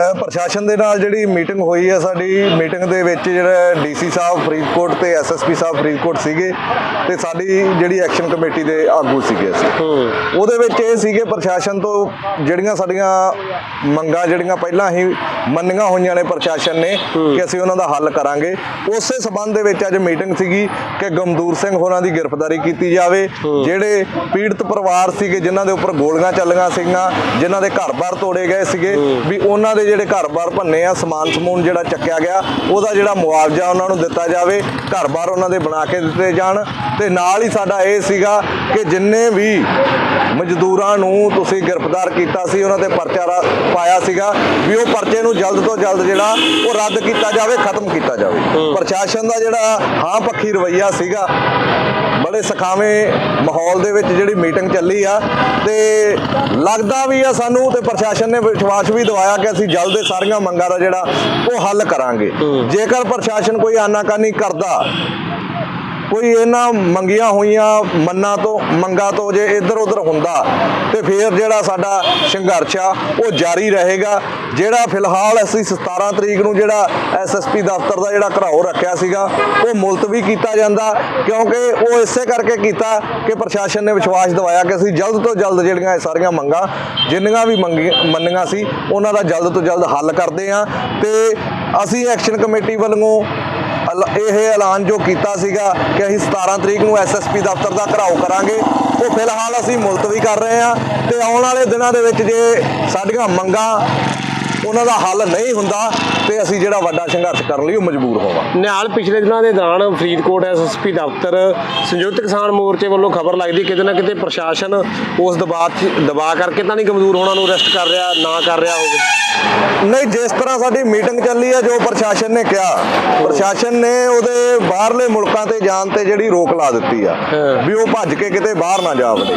ਪ੍ਰਸ਼ਾਸਨ ਦੇ ਨਾਲ ਜਿਹੜੀ ਮੀਟਿੰਗ ਹੋਈ ਹੈ ਸਾਡੀ ਮੀਟਿੰਗ ਦੇ ਵਿੱਚ ਜਿਹੜਾ ਡੀਸੀ ਸਾਹਿਬ ਫਰੀਦਕੋਟ ਤੇ ਐਸਐਸਪੀ ਸਾਹਿਬ ਫਰੀਦਕੋਟ ਸੀਗੇ ਤੇ ਸਾਡੀ ਜਿਹੜੀ ਐਕਸ਼ਨ ਕਮੇਟੀ ਦੇ ਆਗੂ ਸੀਗੇ ਅਸੀਂ। ਉਹਦੇ ਵਿੱਚ ਇਹ ਸੀਗੇ ਪ੍ਰਸ਼ਾਸਨ ਤੋਂ ਜਿਹੜੀਆਂ ਸਾਡੀਆਂ ਮੰਗਾਂ ਜਿਹੜੀਆਂ ਪਹਿਲਾਂ ਹੀ ਮੰਨੀਆਂ ਹੋਈਆਂ ਨੇ ਪ੍ਰਸ਼ਾਸਨ ਨੇ ਕਿ ਅਸੀਂ ਉਹਨਾਂ ਦਾ ਹੱਲ ਕਰਾਂਗੇ। ਉਸੇ ਸਬੰਧ ਦੇ ਵਿੱਚ ਅੱਜ ਮੀਟਿੰਗ ਸੀਗੀ ਕਿ ਗਮਦੂਰ ਸਿੰਘ ਹੋਰਾਂ ਦੀ ਗ੍ਰਿਫਤਾਰੀ ਕੀਤੀ ਜਾਵੇ। ਜਿਹੜੇ ਪੀੜਤ ਪਰਿਵਾਰ ਸੀਗੇ ਜਿਨ੍ਹਾਂ ਦੇ ਉੱਪਰ ਗੋਲੀਆਂ ਚੱਲੀਆਂ ਸੀਗੀਆਂ ਜਿਨ੍ਹਾਂ ਦੇ ਘਰ-ਬਾਰ ਤੋੜੇ ਗਏ ਸੀਗੇ ਵੀ ਉਹਨਾਂ ਦੇ ਜਿਹੜੇ ਘਰ-ਬਾਰ ਭੰਨੇ ਆ ਸਮਾਨ ਸਮੂਨ ਜਿਹੜਾ ਚੱਕਿਆ ਗਿਆ ਉਹਦਾ ਜਿਹੜਾ ਮੁਆਵਜ਼ਾ ਉਹਨਾਂ ਨੂੰ ਦਿੱਤਾ ਜਾਵੇ ਘਰ-ਬਾਰ ਉਹਨਾਂ ਦੇ ਬਣਾ ਕੇ ਦਿੱਤੇ ਜਾਣ। ਤੇ ਨਾਲ ਹੀ ਸਾਡਾ ਇਹ ਸੀਗਾ ਕਿ ਜਿੰਨੇ ਵੀ ਮਜ਼ਦੂਰਾਂ ਨੂੰ ਤੁਸੀਂ ਗ੍ਰਿਫਤਾਰ ਕੀਤਾ ਸੀ ਉਹਨਾਂ ਤੇ ਪਰਚਾ ਪਾਇਆ ਸੀਗਾ ਵੀ ਉਹ ਪਰਚੇ ਨੂੰ ਜਲਦ ਤੋਂ ਜਲਦ ਜਿਹੜਾ ਉਹ ਰੱਦ ਕੀਤਾ ਜਾਵੇ ਖਤਮ ਕੀਤਾ ਜਾਵੇ। ਪ੍ਰਸ਼ਾਸਨ ਦਾ ਜਿਹੜਾ ਹਾਂ ਪੱਖੀ ਰਵਈਆ ਸੀਗਾ ਬੜੇ ਸਖਾਵੇਂ ਮਾਹੌਲ ਦੇ ਵਿੱਚ ਜਿਹੜੀ ਮੀਟਿੰਗ ਚੱਲੀ ਆ ਤੇ ਲੱਗਦਾ ਵੀ ਆ ਸਾਨੂੰ ਤੇ ਪ੍ਰਸ਼ਾਸਨ ਨੇ ਵਿਸ਼ਵਾਸ ਵੀ ਦਿਵਾਇਆ ਕਿ ਅਸੀਂ ਜਲਦ ਇਹ ਸਾਰੀਆਂ ਮੰਗਾਂ ਦਾ ਜਿਹੜਾ ਉਹ ਹੱਲ ਕਰਾਂਗੇ। ਜੇਕਰ ਪ੍ਰਸ਼ਾਸਨ ਕੋਈ ਆਨਾਕਾਨੀ ਕਰਦਾ ਕੋਈ ਇਹਨਾਂ ਮੰਗੀਆਂ ਹੋਈਆਂ ਮੰਨਾਂ ਤੋਂ, ਮੰਗਾਂ ਤੋਂ ਜੇ ਇੱਧਰ ਉੱਧਰ ਹੁੰਦਾ, ਤੇ ਫਿਰ ਜਿਹੜਾ ਸਾਡਾ ਸੰਘਰਸ਼ ਆ, ਉਹ ਜਾਰੀ ਰਹੇਗਾ। ਜਿਹੜਾ ਫਿਲਹਾਲ ਅਸੀਂ 17 ਤਰੀਕ ਨੂੰ ਜਿਹੜਾ ਐਸਐਸਪੀ ਦਫ਼ਤਰ ਦਾ ਜਿਹੜਾ ਘਰਾਓ ਰੱਖਿਆ ਸੀਗਾ, ਉਹ ਮੁਲਤਵੀ ਕੀਤਾ ਜਾਂਦਾ, ਕਿਉਂਕਿ ਉਹ ਇਸੇ ਕਰਕੇ ਕੀਤਾ ਕਿ ਪ੍ਰਸ਼ਾਸਨ ਨੇ ਵਿਸ਼ਵਾਸ ਦਿਵਾਇਆ ਕਿ ਅਸੀਂ ਜਲਦ ਤੋਂ ਜਲਦ ਜਿਹੜੀਆਂ ਇਹ ਸਾਰੀਆਂ ਮੰਗਾਂ, ਜਿੰਨੀਆਂ ਵੀ ਮੰਗੀ, ਮੰਨੀਆਂ ਸੀ, ਉਹਨਾਂ ਦਾ ਜਲਦ ਤੋਂ ਜਲਦ ਹੱਲ ਕਰਦੇ ਆ ਤੇ ਅਸੀਂ ਐਕਸ਼ਨ ਕਮੇਟੀ ਵੱਲੋਂ ਇਹ ਐਲਾਨ ਜੋ ਕੀਤਾ ਸੀਗਾ ਕਿ ਅਸੀਂ 17 ਤਰੀਕ ਨੂੰ ਐਸਐਸਪੀ ਦਫ਼ਤਰ ਦਾ ਘਰਾਓ ਕਰਾਂਗੇ, ਉਹ ਫਿਲਹਾਲ ਅਸੀਂ ਮੁਲਤਵੀ ਕਰ ਰਹੇ ਹਾਂ ਤੇ ਆਉਣ ਵਾਲੇ ਦਿਨਾਂ ਦੇ ਵਿੱਚ ਜੇ ਸਾਡੀਆਂ ਮੰਗਾਂ ਉਹਨਾਂ ਦਾ ਹੱਲ ਨਹੀਂ ਹੁੰਦਾ ਤੇ ਅਸੀਂ ਜਿਹੜਾ ਵੱਡਾ ਸੰਘਰਸ਼ ਕਰਨ ਲਈ ਉਹ ਮਜਬੂਰ ਹੋਵਾਂਗੇ ਨਾਲ ਪਿਛਲੇ ਦਿਨਾਂ ਦੇ ਦੌਰਾਨ ਫਰੀਦਕੋਟ ਐਸਐਸਪੀ ਦਫ਼ਤਰ ਸੰਯੁਕਤ ਕਿਸਾਨ ਮੋਰਚੇ ਵੱਲੋਂ ਖਬਰ ਲੱਗਦੀ ਕਿਤੇ ਨਾ ਕਿਤੇ ਪ੍ਰਸ਼ਾਸਨ ਉਸ ਦਬਾਅ 'ਚ- ਦਬਾਅ ਕਰਕੇ ਤਾਂ ਨਹੀਂ ਗਮਜ਼ੂਰ ਹੋਣਾ ਨੂੰ ਅਰੈਸਟ ਕਰ ਰਿਹਾ ਨਾ ਕਰ ਰਿਹਾ ਹੋਵੇ। ਨਹੀਂ ਜਿਸ ਤਰ੍ਹਾਂ ਸਾਡੀ ਮੀਟਿੰਗ ਚੱਲੀ ਹੈ ਜੋ ਪ੍ਰਸ਼ਾਸਨ ਨੇ ਕਿਹਾ ਪ੍ਰਸ਼ਾਸਨ ਨੇ ਉਹਦੇ ਬਾਹਰਲੇ ਮੁਲਕਾਂ ਤੇ ਜਾਣ ਤੇ ਜਿਹੜੀ ਰੋਕ ਲਾ ਦਿੱਤੀ ਆ। ਵੀ ਉਹ ਭੱਜ ਕੇ ਕਿਤੇ ਬਾਹਰ ਨਾ ਜਾ ਵੜੇ।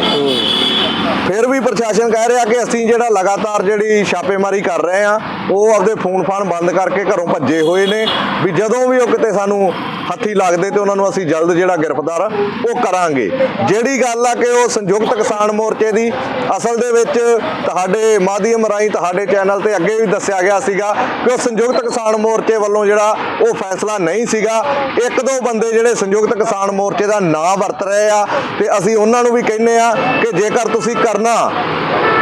ਫਿਰ ਵੀ ਪ੍ਰਸ਼ਾਸਨ ਕਹਿ ਰਿਹਾ ਕਿ ਅਸੀਂ ਜਿਹੜਾ ਲਗਾਤਾਰ ਜਿਹੜੀ ਛਾਪੇਮਾਰੀ ਕਰ ਰਹੇ ਆ ਉਹ ਆਪਦੇ ਫੋਨ ਫਾਨ ਬੰਦ ਕਰਕੇ ਘਰੋਂ ਭੱਜੇ ਹੋਏ ਨੇ ਵੀ ਜਦੋਂ ਵੀ ਉਹ ਕਿਤੇ ਸਾਨੂੰ ਹੱਥੀ ਲੱਗਦੇ ਤੇ ਉਹਨਾਂ ਨੂੰ ਅਸੀਂ ਜਲਦ ਜਿਹੜਾ ਗ੍ਰਿਫਤਾਰ ਉਹ ਕਰਾਂਗੇ। ਜਿਹੜੀ ਗੱਲ ਆ ਕਿ ਉਹ ਸੰਯੁਕਤ ਕਿਸਾਨ ਮੋਰਚੇ ਦੀ, ਅਸਲ ਦੇ ਵਿੱਚ ਤੁਹਾਡੇ ਮਾਧਿਅਮ ਰਾਹੀਂ ਤੁਹਾਡੇ ਚੈਨਲ ਤੇ ਅੱਗੇ ਵੀ ਦੱਸਿਆ ਗਿਆ ਸੀਗਾ ਕਿ ਉਹ ਸੰਯੁਕਤ ਕਿਸਾਨ ਮੋਰਚੇ ਵੱਲੋਂ ਜਿਹੜਾ ਉਹ ਫੈਸਲਾ ਨਹੀਂ ਸੀਗਾ। ਇੱਕ ਦੋ ਬੰਦੇ ਜਿਹੜੇ ਸੰਯੁਕਤ ਕਿਸਾਨ ਮੋਰਚੇ ਦਾ ਨਾਂ ਵਰਤ ਰਹੇ ਆ ਤੇ ਅਸੀਂ ਉਹਨਾਂ ਨੂੰ ਵੀ ਕਹਿੰਨੇ ਆ ਕਿ ਜੇਕਰ ਤੁਸੀਂ ਕਰਨਾ,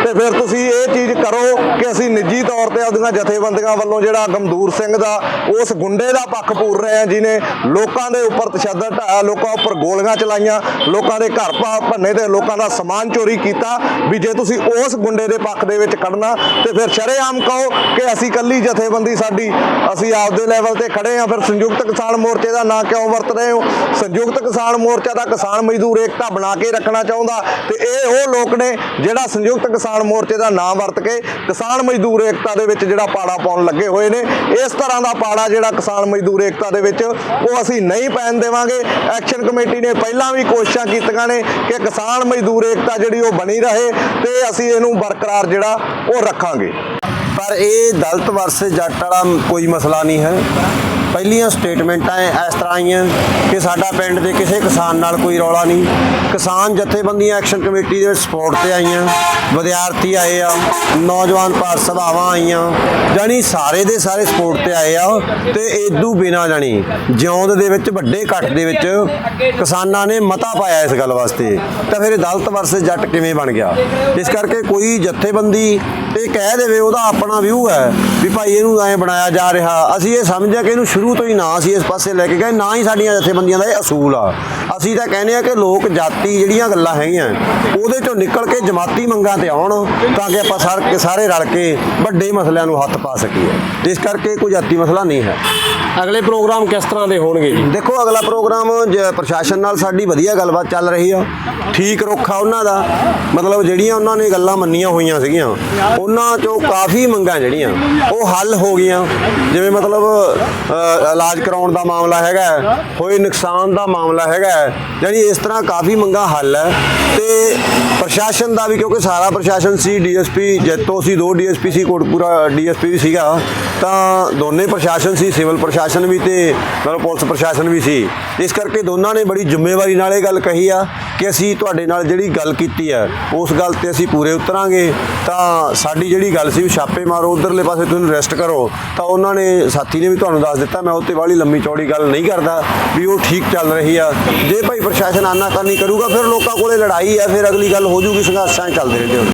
ਤੇ ਫਿਰ ਤੁਸੀਂ ਇਹ ਚੀਜ਼ ਕਰੋ ਕਿ ਅਸੀਂ ਨਿੱਜੀ ਤੌਰ ਤੇ ਆਪਦੀਆਂ ਜਥੇਬੰਦੀਆਂ ਵੱਲੋਂ ਜਿਹੜਾ ਗਮਦੂਰ ਸਿੰਘ ਦਾ, ਉਸ ਗੁੰਡੇ ਦਾ ਪੱਖ ਪੂਰ ਰਹੇ ਆ ਜਿਨੇ ਲੋਕਾਂ ਦੇ ਉੱਪਰ ਤਸ਼ੱਦਦ ਢਾਇਆ ਲੋਕਾਂ ਉੱਪਰ ਗੋਲੀਆਂ ਚਲਾਈਆਂ, ਲੋਕਾਂ ਦੇ ਘਰ ਪਾ ਭੰਨੇ ਤੇ ਲੋਕਾਂ ਦਾ ਸਮਾਨ ਚੋਰੀ ਕੀਤਾ, ਵੀ ਜੇ ਤੁਸੀਂ ਉਸ ਗੁੰਡੇ ਦੇ ਪੱਖ ਦੇ ਵਿੱਚ ਖੜਨਾ, ਤੇ ਫਿਰ ਸ਼ਰੇਆਮ ਕਹੋ ਕਿ ਅਸੀਂ ਕੱਲੀ ਜਥੇਬੰਦੀ ਸਾਡੀ, ਅਸੀਂ ਆਪਦੇ ਲੈਵਲ ਤੇ ਖੜੇ ਆ, ਫਿਰ ਸੰਯੁਕਤ ਕਿਸਾਨ ਮੋਰਚੇ ਦਾ ਨਾਂ ਕਿਉਂ ਵਰਤ ਰਹੇ ਹੋ? ਸੰਯੁਕਤ ਕਿਸਾਨ ਮੋਰਚਾ ਦਾ ਕਿਸਾਨ ਮਜ਼ਦੂਰ ਏਕਤਾ ਬਣਾ ਕੇ ਰੱਖਣਾ ਚਾਹੁੰਦਾ, ਤੇ ਇਹ ਉਹ ਲੋਕ ਨੇ ਜਿਹੜਾ ਸੰਯੁਕਤ ਕਿਸਾਨ ਮੋਰਚੇ ਦਾ ਨਾਂ ਵਰਤ ਕੇ ਕਿਸਾਨ ਮਜ਼ਦੂਰ ਏਕਤਾ ਦੇ ਵਿੱਚ ਜਿਹੜਾ ਪਾੜਾ ਪਾਉਣ ਲੱਗੇ ਹੋਏ ਨੇ, ਇਸ ਤਰ੍ਹਾਂ ਦਾ ਪਾੜਾ ਜਿਹੜਾ ਕਿਸਾਨ ਮਜ਼ਦੂਰ ਏਕਤਾ ਦੇ ਵਿੱਚ ਉਹ ਅਸੀਂ ਨਹੀਂ ਪੈਣ ਦੇਵਾਂਗੇ। ਐਕਸ਼ਨ ਕਮੇਟੀ ਨੇ ਪਹਿਲਾਂ ਵੀ ਕੋਸ਼ਿਸ਼ਾਂ ਕੀਤੀਆਂ ਨੇ ਕਿ ਕਿਸਾਨ ਮਜ਼ਦੂਰ ਏਕਤਾ ਜਿਹੜੀ ਉਹ ਬਣੀ ਰਹੇ ਤੇ ਅਸੀਂ ਇਹਨੂੰ ਬਰਕਰਾਰ ਜਿਹੜਾ ਉਹ ਰੱਖਾਂਗੇ। ਪਰ ਇਹ ਦਲਿਤ ਵਰਸੇ ਜੱਟ ਵਾਲਾ ਕੋਈ ਮਸਲਾ ਨਹੀਂ ਹੈ। ਪਹਿਲੀਆਂ ਸਟੇਟਮੈਂਟਾਂ ਇਸ ਤਰ੍ਹਾਂ ਆਈਆਂ ਕਿ ਸਾਡਾ ਪਿੰਡ ਦੇ ਕਿਸੇ ਕਿਸਾਨ ਨਾਲ ਕੋਈ ਰੌਲਾ ਨਹੀਂ। ਕਿਸਾਨ ਜਥੇਬੰਦੀਆਂ ਐਕਸ਼ਨ ਕਮੇਟੀ ਦੇ ਸਪੋਰਟ ਤੇ ਆਈਆਂ। ਵਿਦਿਆਰਥੀ ਆਏ ਆ, ਨੌਜਵਾਨ ਭਾਰਤ ਸਭਾਵਾਂ ਆਈਆਂ। ਜਾਣੀ ਸਾਰੇ ਦੇ ਸਾਰੇ ਸਪੋਰਟ ਤੇ ਆਏ ਆ ਤੇ ਇਦੋਂ ਬਿਨਾ ਜਾਣੀ ਜਿਉਂਦ ਦੇ ਵਿੱਚ, ਵੱਡੇ ਇਕੱਠ ਦੇ ਵਿੱਚ ਕਿਸਾਨਾਂ ਨੇ ਮਤਾ ਪਾਇਆ ਇਸ ਗੱਲ ਵਾਸਤੇ। ਤਾਂ ਫਿਰ ਇਹ ਦਲਿਤ ਜੱਟ ਕਿਵੇਂ ਬਣ ਗਿਆ? ਇਸ ਕਰਕੇ ਕੋਈ ਜਥੇਬੰਦੀ ਇਹ ਕਹਿ ਦੇਵੇ, ਉਹਦਾ ਆਪਣਾ ਵਿਊ ਹੈ ਵੀ ਭਾਈ ਇਹਨੂੰ ਐਂ ਬਣਾਇਆ ਜਾ ਰਿਹਾ। ਅਸੀਂ ਇਹ ਸਮਝਿਆ ਕਿ ਇਹਨੂੰ ਸ਼ੁਰੂ ਤੋਂ ਹੀ ਨਾ ਅਸੀਂ ਇਸ ਪਾਸੇ ਲੈ ਕੇ ਗਏ ਨਾ ਹੀ ਸਾਡੀਆਂ ਜਥੇਬੰਦੀਆਂ ਦਾ ਇਹ ਅਸੂਲ ਆ। ਅਸੀਂ ਤਾਂ ਕਹਿੰਦੇ ਆ ਕਿ ਲੋਕ ਜਾਤੀ ਜਿਹੜੀਆਂ ਗੱਲਾਂ ਹੈਗੀਆਂ ਉਹਦੇ ਚੋਂ ਨਿਕਲ ਕੇ ਜਮਾਤੀ ਮੰਗਾਂ ਤੇ ਆਉਣ ਤਾਂ ਕਿ ਆਪਾਂ ਸਾਰੇ ਸਾਰੇ ਰਲ ਕੇ ਵੱਡੇ ਮਸਲਿਆਂ ਨੂੰ ਹੱਥ ਪਾ ਸਕੀਏ। ਇਸ ਕਰਕੇ ਕੋਈ ਜਾਤੀ ਮਸਲਾ ਨਹੀਂ ਹੈ। ਅਗਲੇ ਪ੍ਰੋਗਰਾਮ ਕਿਸ ਤਰ੍ਹਾਂ ਦੇ ਹੋਣਗੇ ਜੀ? ਦੇਖੋ ਅਗਲਾ ਪ੍ਰੋਗਰਾਮ ਪ੍ਰਸ਼ਾਸਨ ਨਾਲ ਸਾਡੀ ਵਧੀਆ ਗੱਲਬਾਤ ਚੱਲ ਰਹੀ ਆ। ਠੀਕ ਰੁੱਖ ਉਹਨਾਂ ਦਾ। ਮਤਲਬ ਜਿਹੜੀਆਂ ਉਹਨਾਂ ਨੇ ਗੱਲਾਂ ਮੰਨੀਆਂ ਹੋਈਆਂ ਸੀਗੀਆਂ ਉਹਨਾਂ ਚੋਂ ਕਾਫੀ ਮੰਗਾਂ ਜਿਹੜੀਆਂ ਉਹ ਹੱਲ ਹੋ ਗਈਆਂ। ਜਿਵੇਂ ਮਤਲਬ ਇਲਾਜ ਕਰਾਉਣ ਦਾ ਮਾਮਲਾ ਹੈਗਾ ਹੈ, ਹੋਏ ਨੁਕਸਾਨ ਦਾ ਮਾਮਲਾ ਹੈਗਾ ਹੈ। ਯਾਨੀ ਇਸ ਤਰ੍ਹਾਂ ਕਾਫੀ ਮੰਗਾ ਹੱਲ ਹੈ ਤੇ ਪ੍ਰਸ਼ਾਸਨ ਦਾ ਵੀ ਕਿਉਂਕਿ ਸਾਰਾ ਪ੍ਰਸ਼ਾਸਨ ਸੀ ਡੀਐਸਪੀ ਜੈਤੋ ਸੀ ਦੋ ਡੀਐਸਪੀ ਸੀ ਕੋਟਪੂਰਾ ਡੀਐਸਪੀ ਵੀ ਸੀਗਾ ਤਾਂ ਦੋਨੇ ਪ੍ਰਸ਼ਾਸਨ ਸੀ ਸਿਵਲ ਪ੍ਰਸ਼ਾਸਨ ਵੀ ਤੇ ਮਤਲਬ ਪੁਲਿਸ ਪ੍ਰਸ਼ਾਸਨ ਵੀ ਸੀ ਇਸ ਕਰਕੇ ਦੋਨਾਂ ਨੇ ਬੜੀ ਜ਼ਿੰਮੇਵਾਰੀ ਨਾਲ ਇਹ ਗੱਲ ਕਹੀ ਆ ਕਿ ਅਸੀਂ ਤੁਹਾਡੇ ਨਾਲ ਜਿਹੜੀ ਗੱਲ ਕੀਤੀ ਹੈ ਉਸ ਗੱਲ ਤੇ ਅਸੀਂ ਪੂਰੇ ਉਤਰਾਂਗੇ ਤਾਂ ਸਾਡੀ ਜਿਹੜੀ ਗੱਲ ਸੀ ਵੀ ਛਾਪੇ ਮਾਰੋ ਉਧਰਲੇ ਪਾਸੇ ਤੁਸੀਂ ਰੈਸਟ ਕਰੋ ਤਾਂ ਉਹਨਾਂ ਨੇ ਸਾਥੀ ਨੇ ਵੀ ਤੁਹਾਨੂੰ ਦੱਸ ਦਿੱਤਾ ਮੈਂ ਉੱਤੇ ਵਾਲੀ ਲੰਮੀ ਚੌੜੀ ਗੱਲ ਨਹੀਂ ਕਰਦਾ ਵੀ ਉਹ ਠੀਕ ਚੱਲ ਰਹੀ ਆ। ਜੇ ਭਾਈ ਪ੍ਰਸ਼ਾਸਨ ਆਨਾਕਾਨੀ ਕਰੂਗਾ, ਫਿਰ ਲੋਕਾਂ ਕੋਲੇ ਲੜਾਈ ਆ, ਫਿਰ ਅਗਲੀ ਗੱਲ ਹੋ ਜੂਗੀ, ਸੰਘਰਸ਼ਾਂ 'ਚ ਚੱਲਦੇ ਰਹਿੰਦੇ ਹੁਣ।